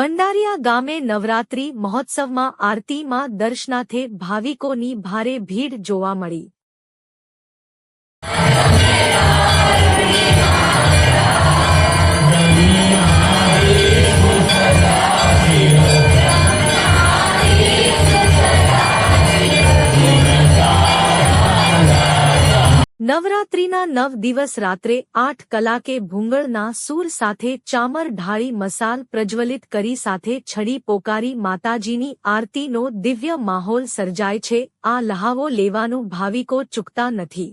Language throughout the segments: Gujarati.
બંડારિયા ગામે નવરાત્રી મહોત્સવમાં આરતીમાં દર્શનાથે ભાવિકોની ભારે ભીડ જોવા મળી. નવરાત્રીના નવ દિવસ રાત્રે આઠ કલાકે ભૂંગળના સૂર સાથે ચામર ઢાળી મસાલ પ્રજ્વલિત કરી સાથે છડી પોકારી માતાજીની આરતીનો દિવ્ય માહોલ સર્જાય છે. આ લહાવો લેવાનું ભાવિકો ચૂકતા નથી.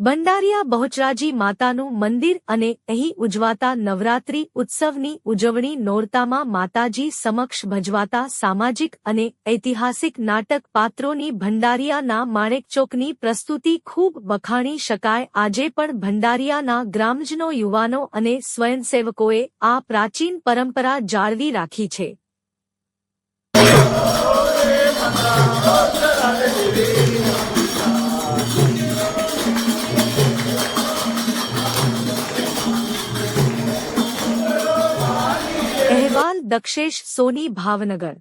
બંડારિયા બહુચરાજી માતાનું મંદિર અને અહીં ઉજવાતા નવરાત્રી ઉત્સવની ઉજવણી નોરતામાં માતાજી સમક્ષ ભજવાતા સામાજિક અને ઐતિહાસિક નાટક પાત્રોની ભંડારિયાના માણેકચોકની પ્રસ્તુતિ ખૂબ વખાણી શકાય. આજે પણ ભંડારિયાના ગ્રામજનો, યુવાનો અને સ્વયંસેવકોએ આ પ્રાચીન પરંપરા જાળવી રાખી છે. દક્ષેશ સોની ભાવનગર.